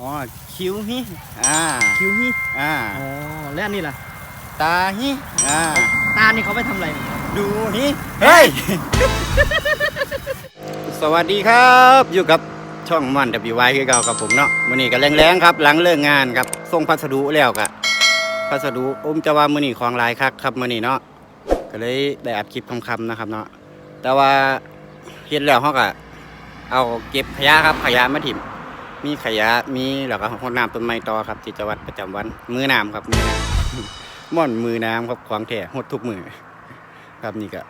อ๋อคิ้วฮิอ่าคิ้วนี่อ่าอ๋อแล้วอันนี้ล่ะ ตาฮิอ่าตานี่เขาไปทำอะไรดูฮิเฮ้ย สวัสดีครับอยู่กับช่องมันดับบิวไวคือเก่ากับผมเนาะมื้อนี้ก็แรงๆครับ หลังเลิกงานครับส่งพัสดุแล้วกะพัสดุอมจะว่ามื้อนี้ของหลายคักครับมื้อนี้เนาะก็เลยได้อัดคลิปคำๆนะครับเนาะแต่ว่าเฮ็ดแล้วเฮาก็เอาเก็บขยะครับขยะมาถิ่ม มีขยะมีแล้วก็หดน้ำต้นไม้ต่อครับกิจวัตรประจำวัน มือน้ำครับมือน้ำม่อนมือน้ำครับของแท้หดทุกมือครับนี่ก็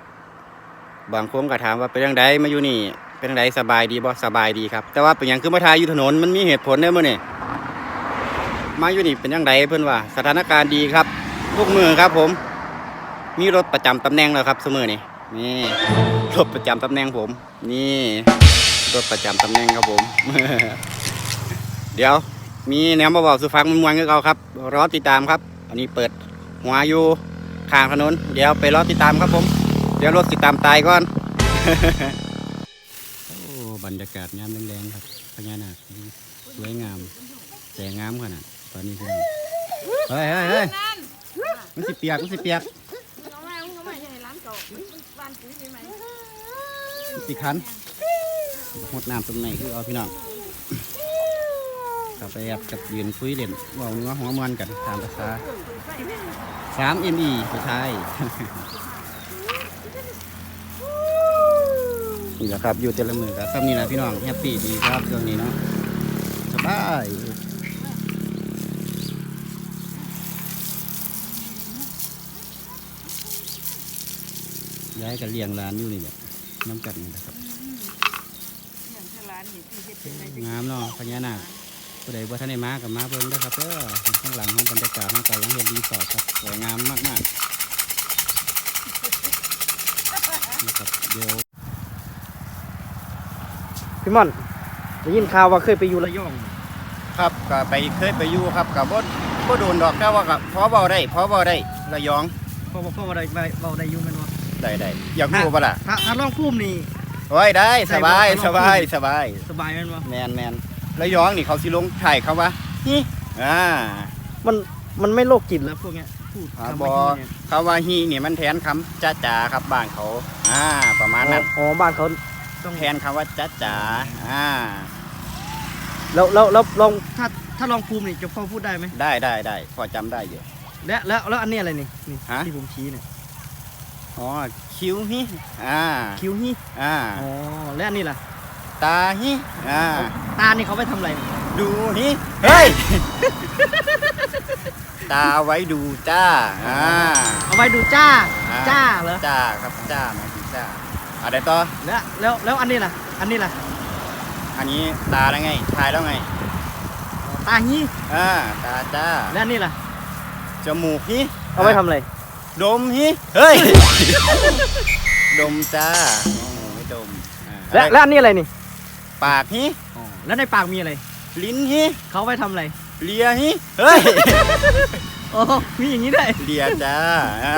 บางคนก็ถามว่าเป็นยังไงมาอยู่นี่ เป็นยังไงสบายดีบ่สบายดีครับ แต่ว่าเป็นหยังคือมาทายอยู่ถนนมันมีเหตุผลเด้อมื้อนี่มาอยู่นี่เป็นยังไงเพิ่อนว่า สถานการณ์ดีครับทุกมือครับ ผม มีรถประจำตำแหน่งแล้วครับเสมอนี่นี่รถประจำตำแหน่งผม นี่รถประจำตำแหน่งครับผม เดี๋ยว มีแนวมาบอกสุฟังมันมวนกับเราครับ รอติดตามครับ อันนี้เปิดหัวอยู่ข้างถนน เดี๋ยวไปรอติดตามครับผม เดี๋ยวรถติดตามตายก่อน โอ้บรรยากาศงามแรงๆครับพญานาคสวยงามแสงงามขนาดตอนนี้คือเฮ้ยเฮ้ยเฮ้ยมันสิเปียกมันสิเปียกน้องแม่มึงไม่ใช่ร้านเก่าบ้านปุ๋ยใช่ไหมมันสิคันหดน้ำตรงไหนคือเอาพี่น้อง กลับไปแอบกับยืนคุยเล่นเว่าเนื้อหัวมันกันตามภาษาสามเอ็มอีสุดท้ายนี่แหละครับอยู่แต่ละมือครับซ้ำนี่แหละพี่น้องแฮปปี้ดีครับช่วงนี้เนาะสบายย้ายกันเลี้ยงร้านอยู่นี่แหละน้ำกัดนี่นะครับอย่างที่ร้านนี่ที่เฮ็ดเป็นอะไรงามเนาะพญานาค ผู้ใดว่าท่านได้มากับมาเพิ่งได้อครับเด้อข้างหลังของบรรยากาศของการหลังเห็นรีสอร์ทครับสวยงามมากๆนะครับเดี๋ยวพี่ม่อนได้ยินข่าวว่าเคยไปอยู่ระยองครับก็ไปเคยไปอยู่ครับกับบ่บ่โดนดอกแต่ว่าก็พอเบาได้พอเบาได้ระยองเพราะว่าเพราะว่าได้ได้เบาได้อยู่แมันว่าได้ได้อยากรู้ปะล่ะถ้าถ้าลองพุ่มนี่โอ้ยได้สบายได้บ่สบายลองคุยสบายสบายแมันว่าแมนแมน ระยองนี่เขาสิลงถ่ายเขาว่าฮิอ่ามันมันไม่โรคจิตแล้วพวกเนี้ยพูดอ่าคำบอว่าเนี่ยเขาว่าฮีนี่มันแทนคำจ้าจ๋าครับบ้านเขา อ่า ประมาณนั้น อ๋อบ้านเขาต้องแทนคำว่าจ้าจ๋าอ่า แล้วแล้วแล้วลองถ้าถ้าลองภูมินี่จะพอพูดได้ไหมได้ได้ได้พอจำได้อยู่ และแล้วแล้วอันนี้อะไรนี่นี่ฮะ ที่ผมชี้เนี่ยอ๋อคิ้วฮิอ่า คิ้วนี่อ่า อ๋อและอันนี้ล่ะ ตาฮิอ่าตานี่เขาไปทำอะไร ดูฮิเฮ้ย ตาไว้ดูจ้าอ่าเอาไว้ดูจ้า อ่จ้าเหรอ จ้าครับจ้าหมายถึงจ้าอะไรต่อแล้วแล้วแล้วอันนี้ล่ะ อันนี้ล่ะอันนี้ตาแล้วไงทายแล้วไงตาฮี้อ่าตาจ้าและอันนี้ล่ะ จมูกฮิเอาไว้ทำอะไร ดมฮิเฮ้ย ดมจ้าโอ้ไม่ดมอ่าและอะไรและอันนี้อะไรนี่ ปากฮิอ๋อแล้วในปากมีอะไร ลิ้นฮิเขาเอาไว้ทำอะไร เลียฮิเฮ้ย โอ้มีอย่างนี้ด้วยเลียจ้าอ่า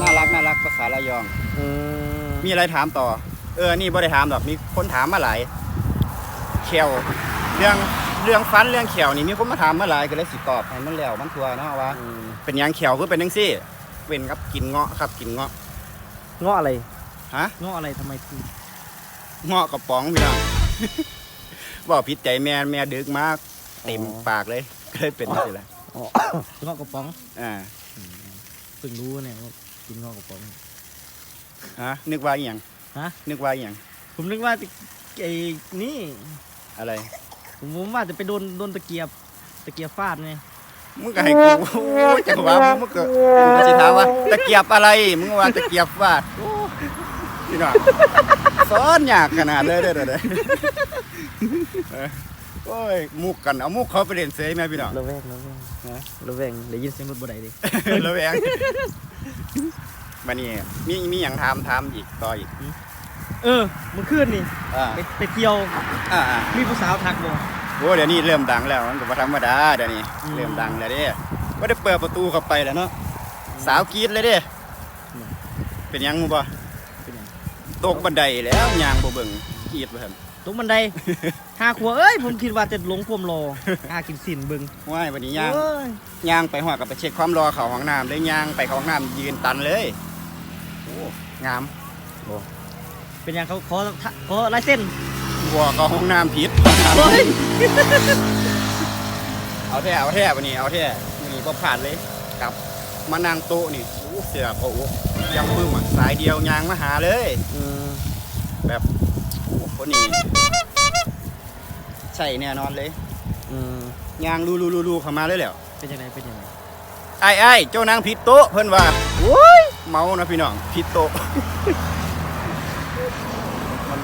น่ารักน่ารักภาษาระยองอืมมีอะไรถามต่อ เออ นี่บ่ได้ถามดอกมีคนถามมาหลายเขียวเรื่องเรื่องฟันเรื่องเขียวนี่มีคนมาถามมาหลายก็เลยสิตอบให้มันแล้วมันทัวเนาะว่าอืมเป็นหยังเขียวคือเป็นจังซี่ เป็นครับกินเงาะครับกินเงาะ เงาะอะไรฮะ เงาะอะไรทำไมถึง เงาะกระป๋องพี่น้องบอกผิดใจแม่แม่ดึกมากเต็มปากเลยก็เลยเป็นจังซี่แหละอ๋อเงาะกระป๋องอ่าเพิ่งรู้เนี่ยว่ากินเงาะกระป๋องฮะนึกว่าอหย่างฮะนึกว่าอหย่างผมนึกว่าไอ้นี่อะไรผมผมว่าจะไปโดนโดนตะเกียบตะเกียบฟาดไงมึงก็ให้กูโอ้ยจังหวะมึงมึงก็กูก็สิถามว่าตะเกียบอะไรมึงว่าตะเกียบฟาดโอ้ พี่น้องสอนยากขนาดเลยเด้อเด้อเด้อเออโอ้ยมุกกันเอามุกเขาไปเล่นเสยแม่พี่น้องระแวงระแวงฮะระแวงได้ยินเสียงรถบ่ได้ดิระแวงมานี่มีมีหยังถามถามอีกต่ออีกเออเมื่อคืนนี่อ่าไปไปเที่ยวอ่าอ่ามีผู้สาวทักบ่โอ้เดี๋ยวนี้เริ่มดังแล้วมันก็บ่ธรรมดาเดี๋ยวนี้อืมเริ่มดังแล้วเด้ก็ได้เปิดประตูเข้าไปแล้วเนาะสาวกรีดเลยเด้อืมเป็นหยังมูบ่เป็นหยัง ตกบันไดแล้วยางบ่เบิ่งกรีดบ่ทันตรงบันได หาขัวเอ้ยผมคิดว่าจะหลงพวมรอหากินสินเบิ่งว่ายวันนี้ย่างโอ้ยย่างไปหัวกับไปเช็คความรอเขาห้องน้ำเลยย่างไปเขาห้องน้ำยืนตันเลยโอ้งามเป็นหยังเขาขอขอลายเส้นวัวเขาห้องน้ำผิดโอ้ยเอาแท้เอาแท้วันนี้เอาแท้วันนี้พอผ่านเลยกลับ มานั่งโต๊ะนี่โอ้เสียโอ้โหยังปึ้มอะสายเดียวยางมาหาเลย อืมแบบโอ้คนนี้ใช่แน่นอนเลยอืมยางรูรูรูรูเข้ามาเลยแหล้วเป็นยังไงเป็นยังไงไอ้ไอ้ายเจ้านางผิดโต๊ะเพิ่นว่าโอ้ยเมานะพี่น้องผิดโต๊ะมัน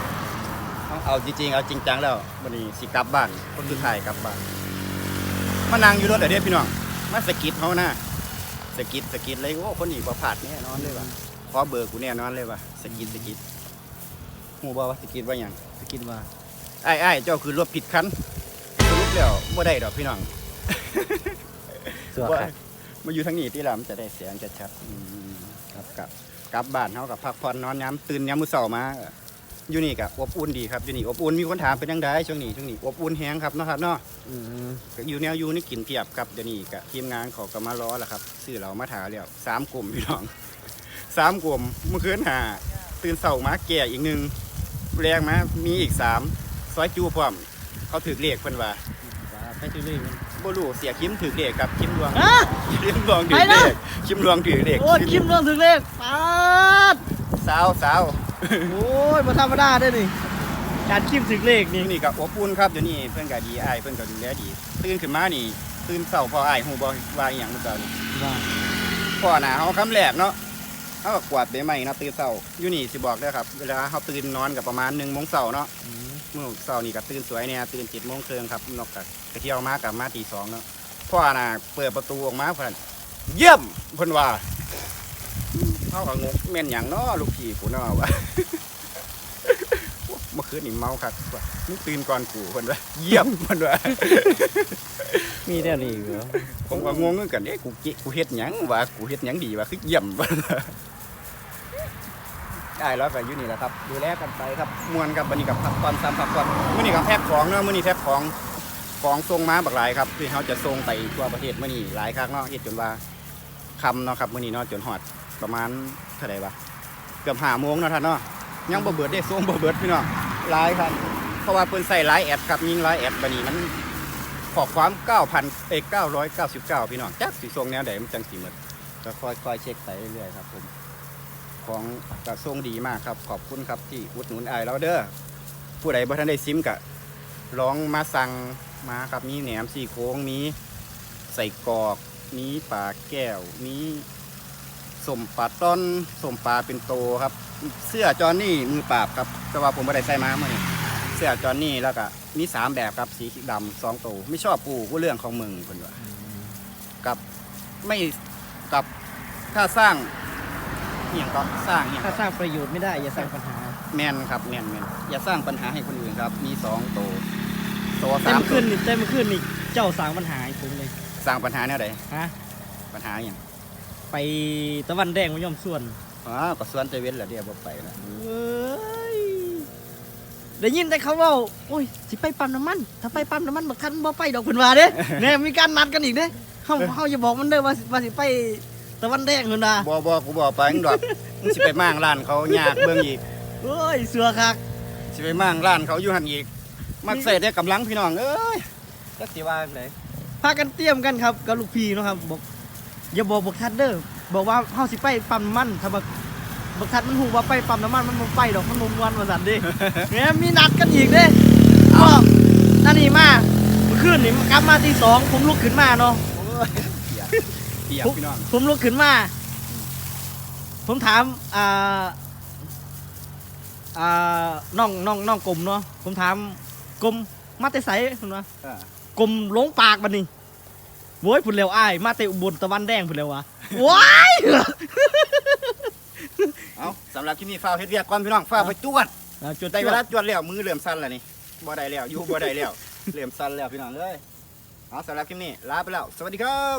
เอาเอาจริงๆเอาจริงจังแล้ววันนี้สิกลับบ้านคนสุดท้ายกลับบ้านมานั่งอยู่รถเดี๋ยวเด้พี่น้องมาสะกิดเขานะ สะกิดสะกิดเลยโอ้คนนี้บ่พลาดแน่นอนเลยว่ะขอเบอร์กูแน่นอนเลยว่ะสะกิดสะกิดหูบ่ว่าสะกิดว่าหยังจะกินว่าไอ้ไอ้ายเจ้าคือรถผิดคันสรุปแล้วบ่ได้ดอกพี่น้องเสือว่าค่ะมาอยู่ทางนี้ที่ลำจะได้เสียงชัดๆอืมครับกลับกลับบ้านเขากับพักผ่อนนอนย้ำตื่นย้ำมือเสามา อยู่นี่กับอบอุ่นดีครับอยู่นี่อบอุ่นมีคนถามเป็นยังไงช่วงนี้ช่วงนี้อบอุ่นแฮงครับเนาะครับเนาะอืมก็อยู่แนวอยู่นี่กินเพียบครับเดี๋ยวนี้กับทีมงานเขาก็มาล้อแหละครับซื้อเรามาถาแล้วสามกลุ่มพี่น้องสามกลุ่มเมื่อคืนหาตื่นเสามาแก่อีกหนึ่งแรงมามีอีกสามซอยจูพร้อมเขาถือเลขเพิ่นว่าไปซื้อเลยมันบ่รู้เสียคิมถือเลขครับคิมดวงอะคิมดวงถือไปเลนะขคิมดวงถือเลขโอ้ยคิมเรื่องถึงเลขปาดสาวสาว โอ้ยมาธรรมดาได้อนี่การคิมถึงเลขนี่นี่กับอบอุ่นครับเดี๋ยวนี้เพื่อนก็ดีอ้ายเพื่อนก็ดูแลดีตื่นขึ้นมานี่ตื่นเช้าพออ้ายฮู้บ่ว่าอีหยังมื้อเช้านี่ว่าพ่อหน้าเฮาคำแรกเนาะเฮาก็กวาดใบไม้เนาะตื่นเช้าอยู่นี่สิบอกเด้อครับเวลาเฮาตื่นนอนก็ประมาณ1:00นเช้าเนาะอืมมื้อเช้านี่ก็ตื่นสวยแน่ตื่น7:00นครึ่งครับนอกจากไปเที่ยวมากับมาตีสองเนาะพ่อหน้าเปิดประตูออกมาเพิ่นเยี่ยมเพิ่นว่าอืม เฮาก็งงแม่นหยังเนาะลูกพี่กูเนาะวะเมื่อคืนนี่เมาคักว่ามึงตื่นก่อนกูเพิ่นว่าเยี่ยมเพิ่นว่ามีแน่นี่เหรอผมก็งงเหมือนกันเอ๊ะกูเกกูเฮ็ดหยังวะกูเฮ็ดหยังดีวะคือเยี่ยมเพิ่นว่าได้แล้วก็อยู่นี่แหละครับดูแลกันไปครับม่วนครับวันนี้กับพักผ่อนซ้ำพักผ่อนมื้อนี้ก็แพ็คของเนาะมื้อนี้แพ็คของของส่งมาบักหลายครับที่เขาจะส่งไปทั่วประเทศมื้อนี้หลายครั้งเนาะเฮ็ดจนว่าค่ำเนาะครับมื้อนี้เนาะจนฮอด ประมาณเท่าไหร่วะเกือบ5โมงเนาะท่านเนาะยังบ่เบิดได้ส่งบ่เบิดพี่น้องหลายครับ เพราะว่าเพิ่นใส่หลายแอดครับยิงหลายแอดบัดนี้มันขอความ 9,000เอ้ย999 พี่น้องจักสิส่งแนวใดมันจังสิหมดก็ค่อยๆเช็คไปเรื่อยๆครับผมของก็ส่งดีมากครับ ขอบคุณครับที่อุดหนุนไอเราเด้อผู้ใดบ่ทันได้ซิมก็ลองมาสั่งมาครับมีแหนมซี่โครงมีใส่กอกมีปลาแก้วมี สมปลาต้นสมปลาเป็นโตครับ เสื้อจอห์นนี่มือปราบครับ แต่ว่าผมไม่ได้ใส่มาเมื่อนี้เสื้อจอห์นนี่แล้วก็มีสามแบบครับสีดำสองตัวไม่ชอบปูก็เรื่องของมึงคนว่ากับไม่กับถ้าสร้างอหย่างก็สร้างอหย่างถ้าสร้างประโยชน์ไม่ได้ อย่าสร้างปัญหา แมนครับแมนแมนอย่าสร้างปัญหาให้คนอื่นครับ มีสองตัวตัวเต็สามมขึ้นนี่เต็มขึ้นนี่เจ้าสร้างปัญหาให้ผมเลยสร้างปัญหาแนวใดฮะปัญหาอหย่าง ไปตะวันแดงมายอมส่วนอ๋อก็ส่วนใจเว้นเหรอเดียวบ่ไปแล้วเอ้ยได้ยินแต่เขาเว่าโอ้ยสิไปปั๊มน้ำมัน ถ้าไปปั๊มน้ำมันบักคันบ่ไปดอกเพิ่นว่าเด้เนี่ยมีการนัดกันอีกเด้เฮาเฮาอย่าบอกมันเด้อว่าสิว่าสิไปตะวันแดงเพิ่นว่าบ่บ่กูบอกไปมึงดอกมึงสิไปมั่างร้านเขายากเบิ่งอีกเอ้ยเสือคักสิไปมั่างร้านเขาอยู่หันอีกมักใส่ได้กำลังพี่น้องเอ้ยจักสิว่าจังไดพากันเตรียมกันครับกับลูกพี่เนาะครับบอก อย่าบอกบักทัดเด้อบอกว่าเฮาสิไปปั๊มน้ำมันถ้าบักบักทัดมันฮู้ว่าไปปั๊มน้ำมันมันบ่ไปดอกมันบ่ม่วนว่าซั่นเด้ แหมมีนัดกันอีกเด้ก็นั่นนี่มาเมื่อคืนนี่กลับมาที่สองผมลุกขึ้นมาเนาะ โอ้ยเปียกเปียกพี่น้องผมลุกขึ้นมา ผมถามอ่าอ่าน้องน้องน้องกลมเนาะ ผมถามกลมมาแต่ไสคุณวะเออกลมหลงปากบัดนี้ โว้ยพุ่นเร็วอ้ายมาแต่อุบลตะวันแดงพุ่นเร็ววะว้ายเอาสำหรับที่นี่ฟ้าวเฮ็ดเวียกก่อนพี่น้องฟ้าวไปจวดเอาจุดได้เวลาจวดแล้วมือเหลื่อมสั้นแล้วนี่บ่ได้แล้วอยู่บ่ได้แล้วเหลื่อมสั้นแล้วพี่น้องเอ้ยเอาสำหรับคลิปนี้ลาไปแล้ว สวัสดีครับ